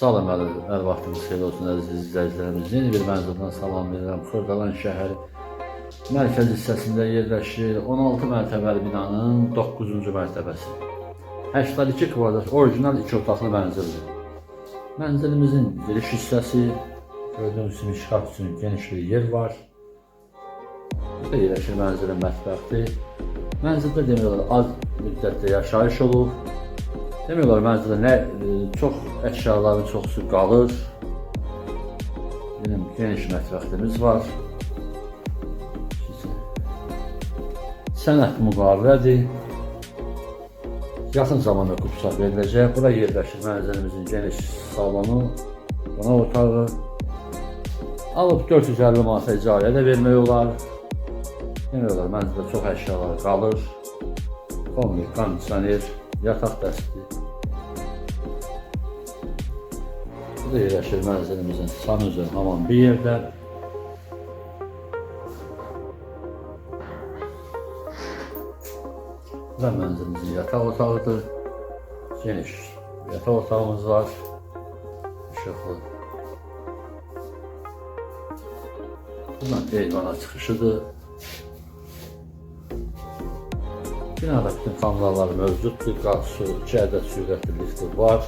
Salam əli, hər vaxtınız xeyir olsun əziz izləyicilərimiz. Bir mənzildən salam verirəm. Xırdalan şəhəri mərkəz hissəsində yerləşir. 16 mərtəbəli binanın 9-cu mərtəbəsi. 82 kvadrat orijinal 2 otaqlı mənzildir. Mənzilimizin giriş hissəsi gördüyünüz kimi şkaf üçün geniş bir yer var. Burada yerləşir mənzilin mətbəxi. Mənzildə demək olar az müddətdə yaşayış olub. Demək olar mənzildə nə e, çox əşyaların çoxusu qalır. Benim geniş mətbəximiz var. Sənət müqavilədir. Yaxın zamanda qupsaq veriləcək. Bura yerləşir mənzilimizin geniş salonu, qonaq otağı. Alıb 450 manata icarəyə də vermək olar. Demək olar mənzildə çox əşyalar qalır. Kombi, kondisioner, yataq dəsti. Yerləşir mənzilimizin sanuzel haman bir yerdə. Bu da mənzilimizin yataq otağıdır. Geniş yataq otağımız var. İşıqlı. Buradan eyvana çıxışıdır. Binada bütün kameralar mövcuddur. Qaz, su, iki ədəd sürətli lifti var.